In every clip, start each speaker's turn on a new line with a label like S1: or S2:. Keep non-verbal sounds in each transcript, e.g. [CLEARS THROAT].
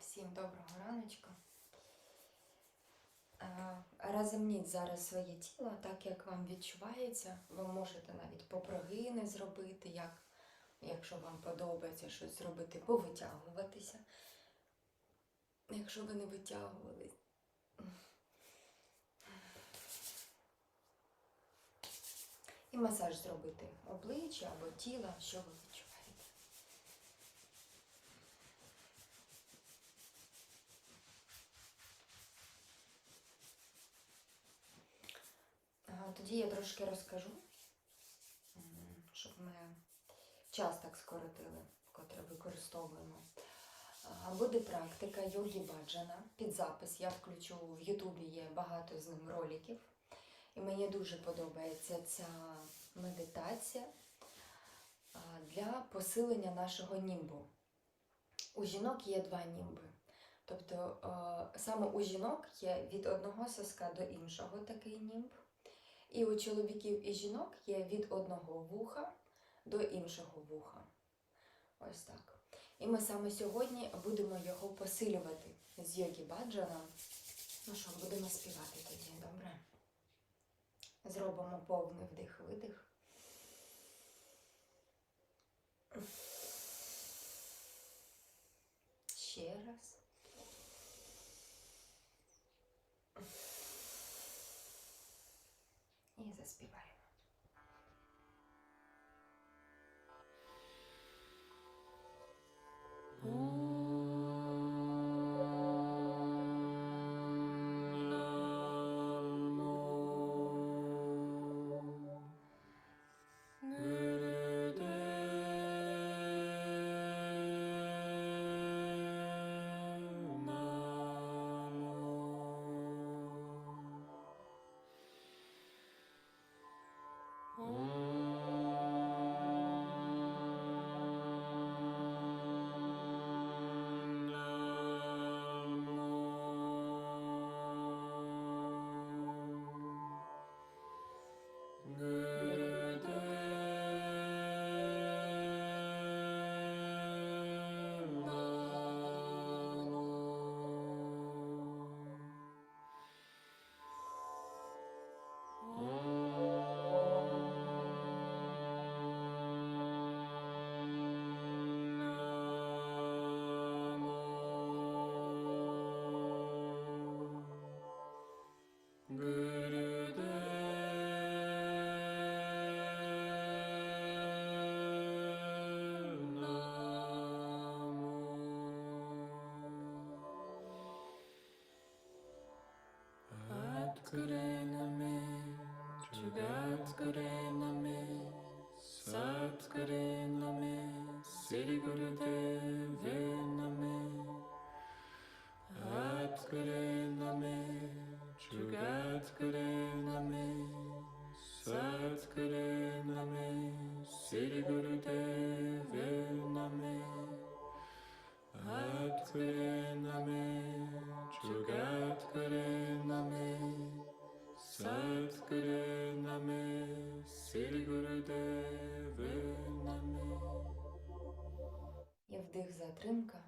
S1: Всім доброго раночку. Е, Розімніть зараз своє тіло, так як вам відчувається. Ви можете навіть попрогини зробити, як, якщо вам подобається щось зробити, повитягуватися. Якщо ви не витягувались. І масаж зробити обличчя або тіла, що ви відчуваєте. Ага, Тоді я трошки розкажу, щоб ми час так скоротили, котре використовуємо. Буде практика йоги баджана під запис. Я включу в Ютубі є багато з ним роликів. І мені дуже подобається ця медитація для посилення нашого німбу. У жінок є два німби. Тобто саме у жінок є від одного соска до іншого такий німб. І у чоловіків і жінок є від одного вуха до іншого вуха. Ось так. І ми саме сьогодні будемо його посилювати з йогі баджана. Ну що, будемо співати тоді, добре? Зробимо повний вдих-видих. Ще раз. this be
S2: right. Name, Jugatkure name, Satkure name, Sri Gurudev name. Atkure name, Jugatkure name, Satkure name, Sri Gurudev name. Atkure name, Jugat Kure name, Kure name, Sri Gurudev name.
S1: І вдих затримка.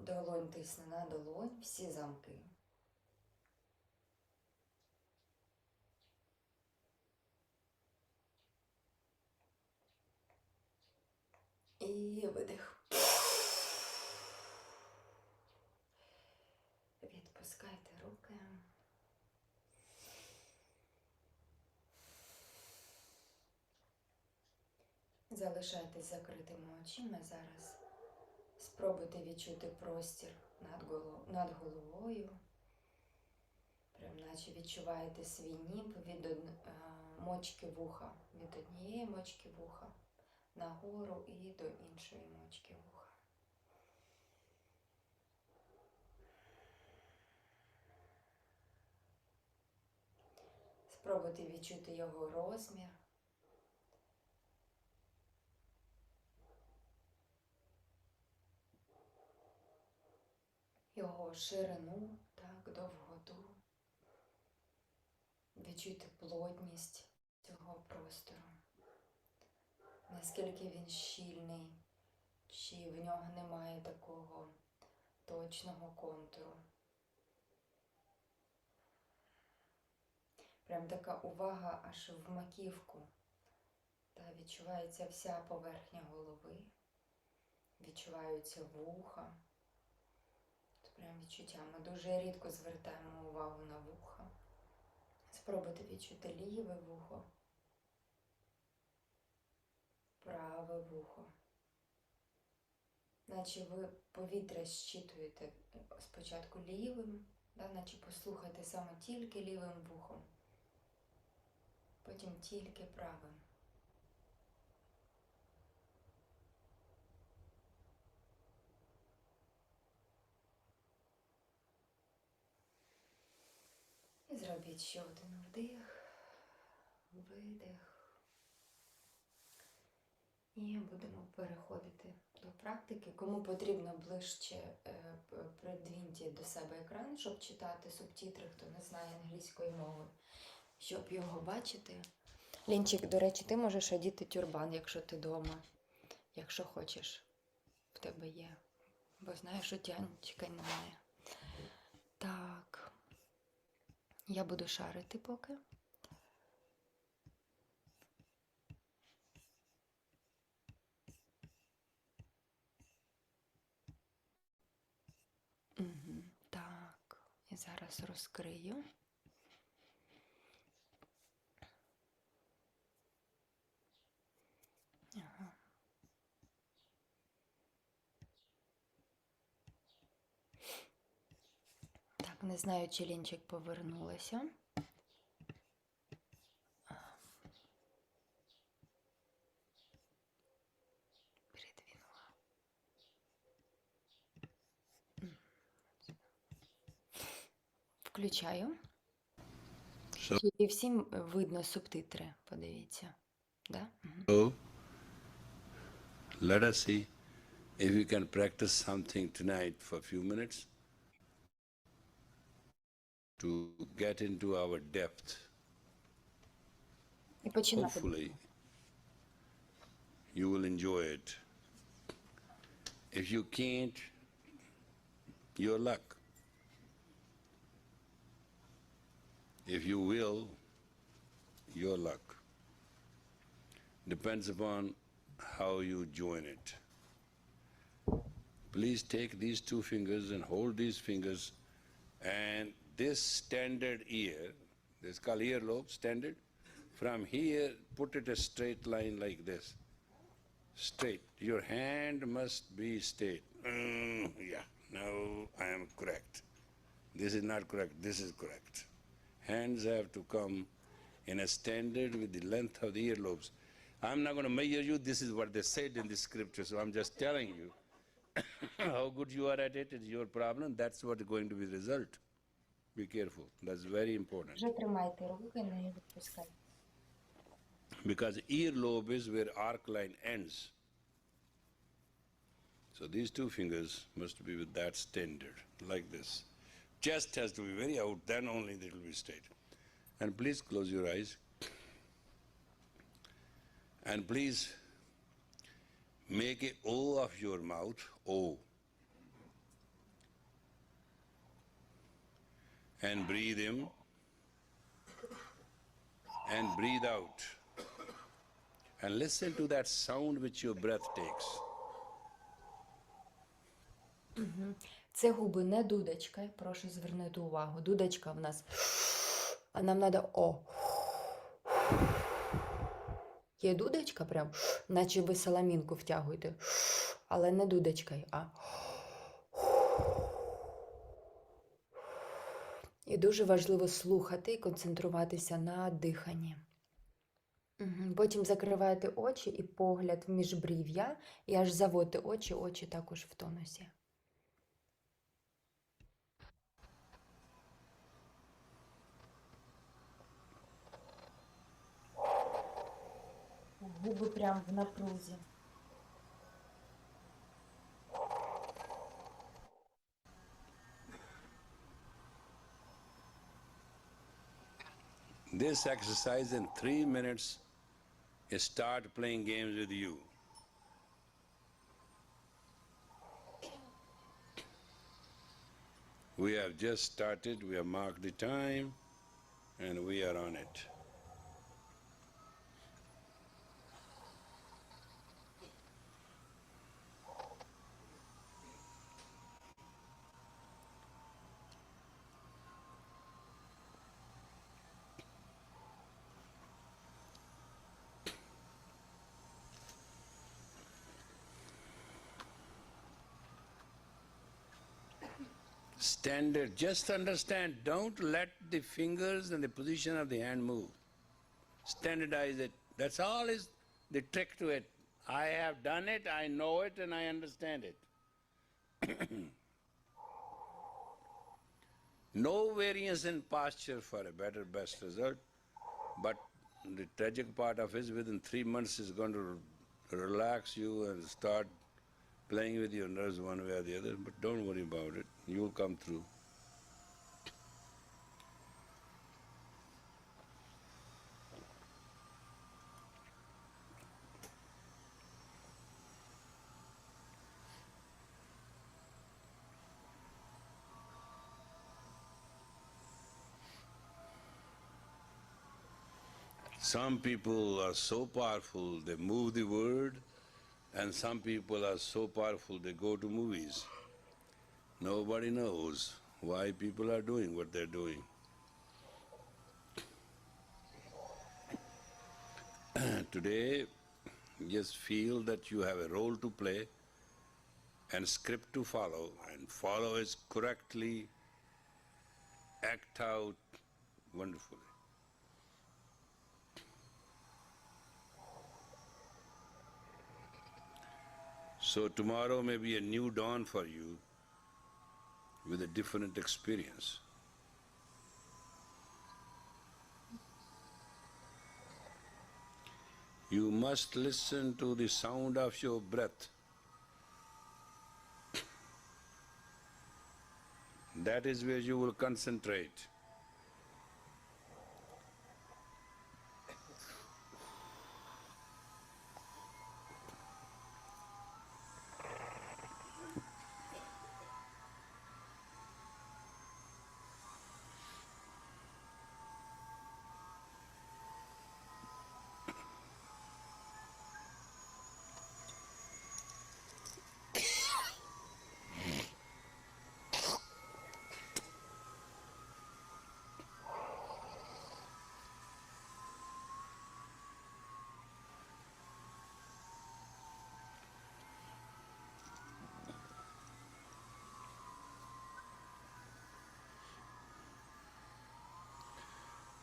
S1: Долонь тисне на долонь, всі замки. І видих. Відпускайте руки. Залишайтесь закритими очима зараз. Спробуйте відчути простір над, голо- над головою. Прям наче відчуваєте свій ніб від од... е, мочки вуха, від однієї мочки вуха нагору і до іншої мочки вуха. Спробуйте відчути його розмір. Його ширину, так, довготу. Відчуйте плотність цього простору. Наскільки він щільний, чи в нього немає такого точного контуру. Прям така увага аж в маківку. Та відчувається вся поверхня голови, відчуваються вуха. Прям відчуття. Ми дуже рідко звертаємо увагу на вуха. Спробуйте відчути ліве вухо, праве вухо. Наче ви повітря щитуєте спочатку лівим, да, наче послухайте саме тільки лівим вухом, потім тільки правим. І зробіть ще один вдих, видих. І будемо переходити до практики. Кому потрібно ближче, е, придвіньте до себе екран, щоб читати субтитри, хто не знає англійської мови, щоб його бачити. Лінчик, до речі, ти можеш одіти тюрбан, якщо ти вдома, якщо хочеш, в тебе є. Бо знаєш, у Тянчика немає. Так. Я буду шарити поки. Так, і зараз розкрию. Ага. Так, не знаю, чи лінчик повернулася. Включаю. Чи всім видно субтитри? Подивіться. Да? Мгм.
S3: so let us see if we can practice something tonight for a few minutes to get into our depth.
S1: І починати.
S3: Hopefully, you will enjoy it. If you can't, your luck. If you will, your luck. Depends upon how you join it. Please take these two fingers and hold these fingers and this standard ear, this is called earlobe, standard. From here, put it a straight line like this. Straight. Your hand must be straight. Mm, yeah, now I am correct. This is not correct, this is correct. Hands have to come in a standard with the length of the earlobes. I'm not going to measure you, this is what they said in the scripture, so I'm just telling you. [COUGHS] How good you are at it is your problem, that's what is going to be the result. Be careful, that's very important.
S1: Вже тримайте руки, не відпускайте.
S3: because earlobe is where arc line ends. So these two fingers must be with that standard, like this. Chest has to be very out, then only it will be straight. And please close your eyes. And please make a O of your mouth, O. And breathe in and breathe out. And listen to that sound which your breath takes.
S1: Це губи не дудочка, прошу звернути увагу. Дудочка в нас. А нам треба О. Є дудочка прям, наче ви соломінку втягуєте. Але не дудочкою, а. І дуже важливо слухати і концентруватися на диханні. Потім закриваєте очі і погляд в міжбрів'я, і аж заводьте очі, очі також в тонусі. Губи прям в напрузі.
S3: this exercise in three minutes start playing games with you. We have just started, we have marked the time, and we are on it. Standard, just understand, don't let the fingers and the position of the hand move. Standardize it. That's all is the trick to it. I have done it, I know it, and I understand it. [CLEARS THROAT] no variance in posture for a better, best result, but the tragic part of it is within three months is going to relax you and start playing with your nerves one way or the other, but don't worry about it. You'll come through. Some people are so powerful, they move the world, and some people are so powerful, they go to movies. Nobody knows why people are doing what they're doing. [CLEARS THROAT] Today, just feel that you have a role to play and script to follow, and follow it correctly, act out wonderfully. So tomorrow may be a new dawn for you with a different experience. You must listen to the sound of your breath. That is where you will concentrate.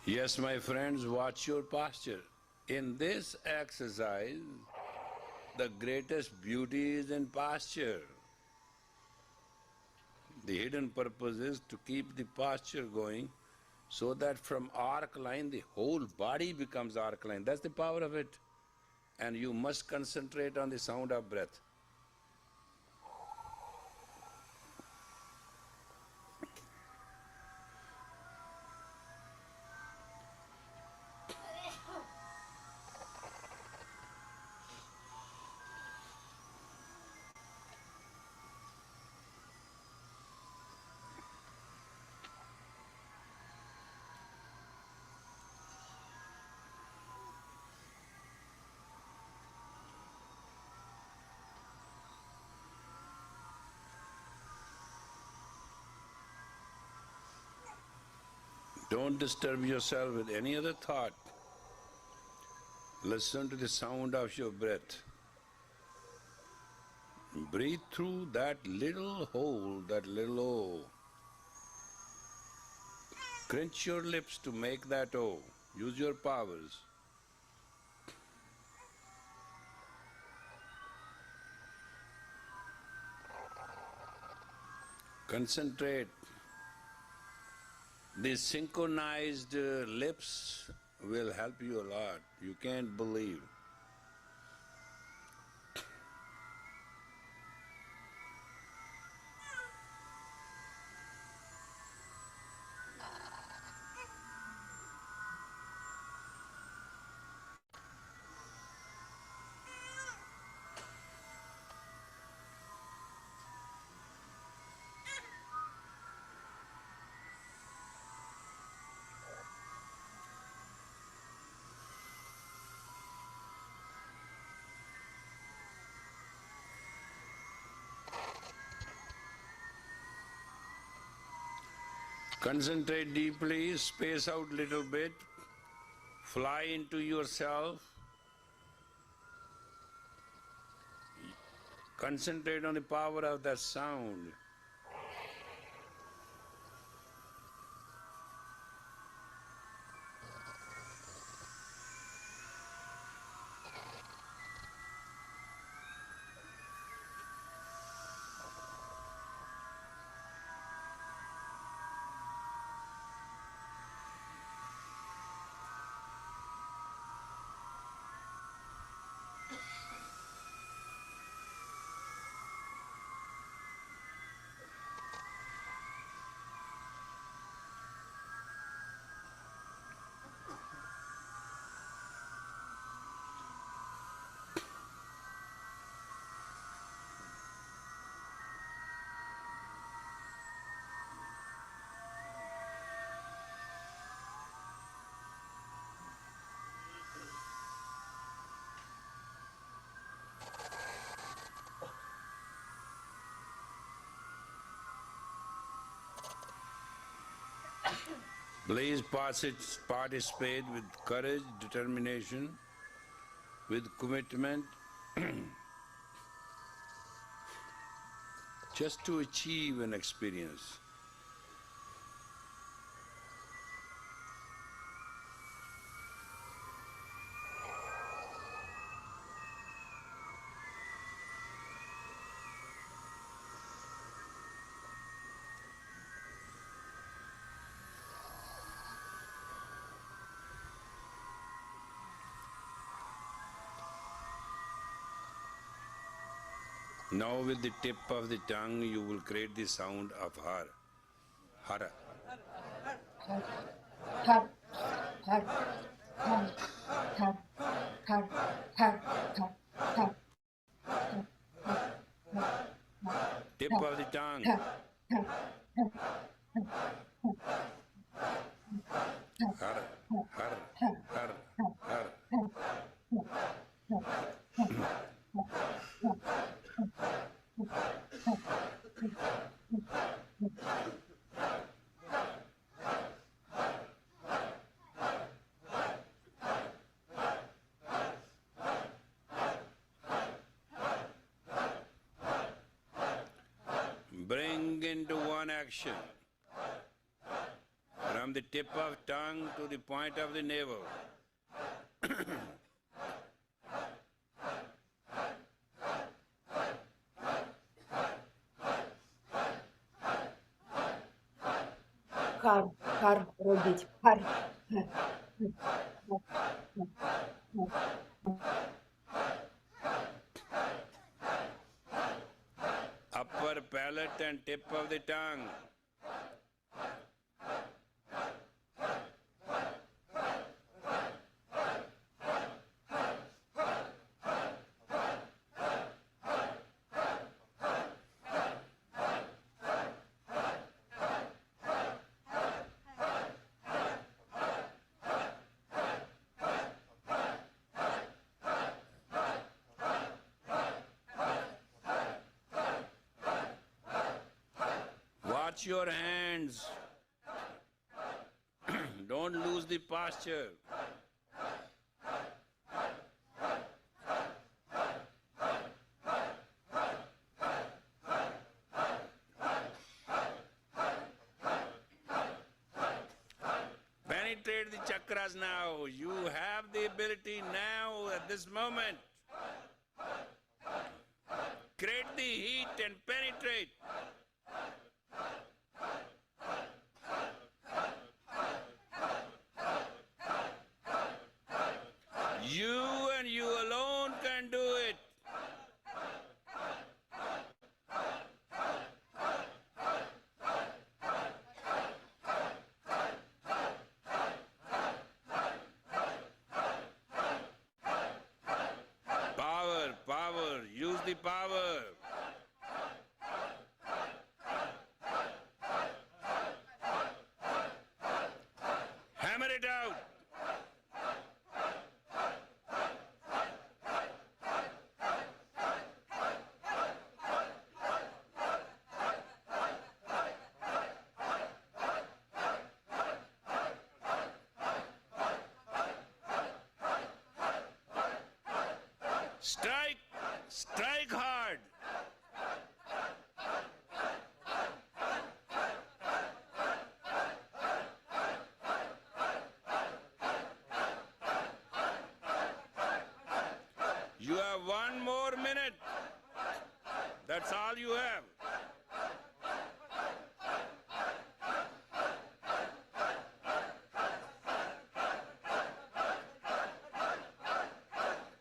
S3: Yes, my friends, watch your posture. In this exercise, the greatest beauty is in posture. The hidden purpose is to keep the posture going so that from arc line the whole body becomes arc line. That's the power of it. And you must concentrate on the sound of breath. Don't disturb yourself with any other thought. Listen to the sound of your breath. Breathe through that little hole, that little O. Clench your lips to make that O. Use your powers. Concentrate. These synchronized uh, lips will help you a lot. You can't believe. Concentrate deeply, space out a little bit, fly into yourself. Concentrate on the power of that sound. Please participate with courage, determination, with commitment, [CLEARS THROAT] just to achieve an experience. Now, with the tip of the tongue, you will create the sound of har. Har.
S1: Har, har, har, har, har, har, har, har, har.
S3: Tip of the tongue. Har, har, har, har. [LAUGHS] Bring into one action. From the tip of tongue to the point of the navel. [CLEARS THROAT]
S1: робіть, хар.
S3: Upper palate and tip of the tongue. Your hands. [CLEARS THROAT] Don't lose the posture. Penetrate the chakras now. You have the ability now at this moment. Create the heat and penetrate. You and you alone can do it. Power, power, use the power. Hammer it out. Strike hard. You have one more minute. That's all you have.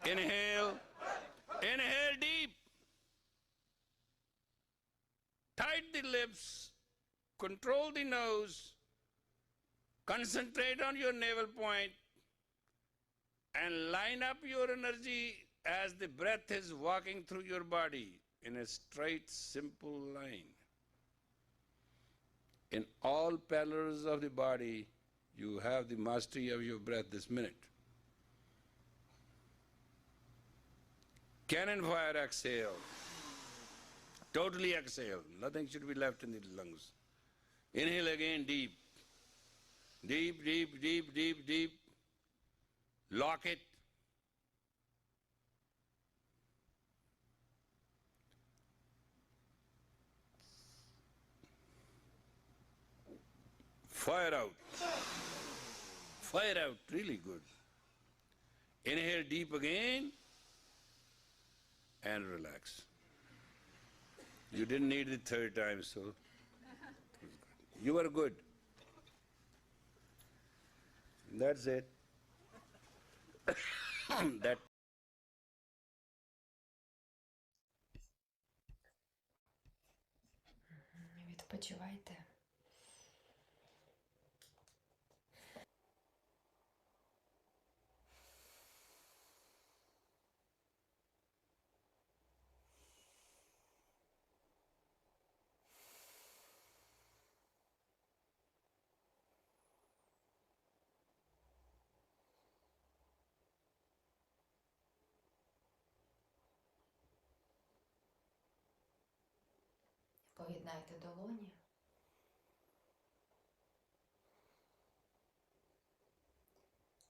S3: Inhale. Inhale deep. Tight the lips. Control the nose. Concentrate on your navel point and line up your energy as the breath is walking through your body in a straight, simple line. In all pillars of the body, you have the mastery of your breath this minute. Cannon fire exhale. Totally exhale. Nothing should be left in the lungs. Inhale again deep. Deep, deep, deep, deep, deep. Lock it. Fire out. Fire out. Really good. Inhale deep again and relax. You didn't need the third time, so you were good. That's it. [COUGHS] that
S1: Відпочивайте. Поєднайте долоні.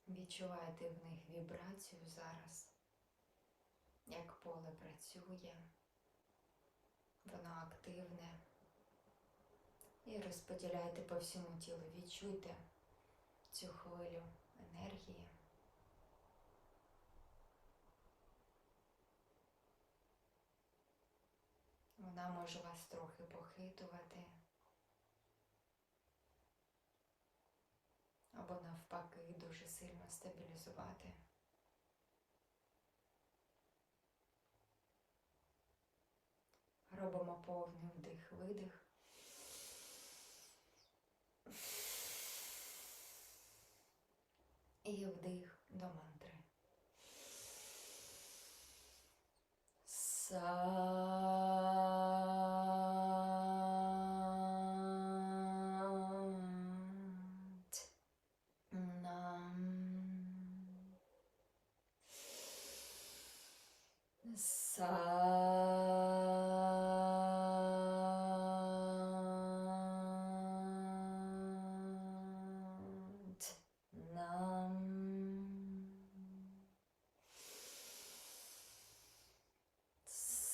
S1: Відчувайте в них вібрацію зараз, як поле працює, воно активне. І розподіляйте по всьому тілу. Відчуйте цю хвилю енергії. Вона може вас трохи похитувати. Або навпаки дуже сильно стабілізувати. Робимо повний вдих-видих. І вдих до мантри. Сат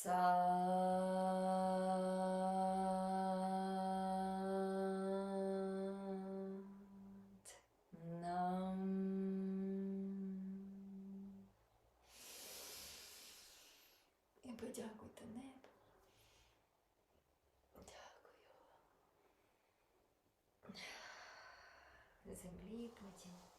S1: Сат нам і подякуйте небу. Дякую. Землі потім.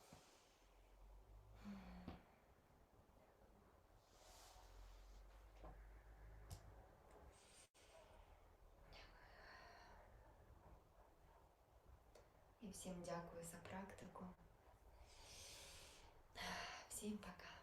S1: Всім дякую за практику. Всім пока.